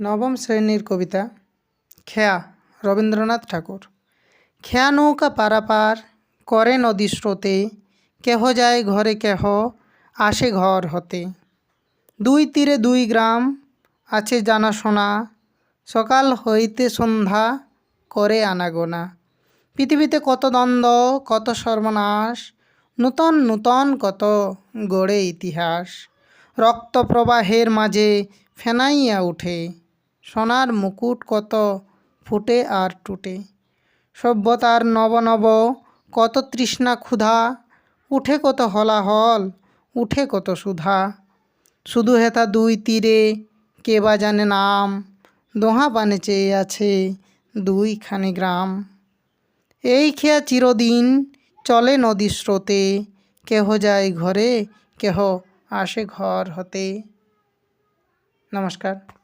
নবম শ্রেণির কবিতা, খেয়া, রবীন্দ্রনাথ ঠাকুর। খেয়া নৌকা পারাপার, করে নদী স্রোতে, কেহ যায় ঘরে কেহ, আসে ঘর হতে। দুই তীরে দুই গ্রাম, আছে জানাশোনা, সকাল হইতে সন্ধ্যা, করে আনাগোনা। পৃথিবীতে কত দ্বন্দ্ব, কত সর্বনাশ, নূতন নূতন কত গড়ে ইতিহাস। রক্ত প্রবাহের মাঝে ফেনাইয়া উঠে সোনার মুকুট কত ফুটে আর টুটে? সভ্যতার নব নব কত তৃষ্ণা ক্ষুধা, উঠে কত হলাহল, উঠে কত সুধা। শুধু হেতা দুই তীরে কে বা জানে নাম, দোহা পানে চেয়ে আছে দুইখানি গ্রাম। এই খেয়া চিরদিন চলে নদী স্রোতে, কেহ যায় ঘরে, কেহ আসে ঘর হতে। নমস্কার।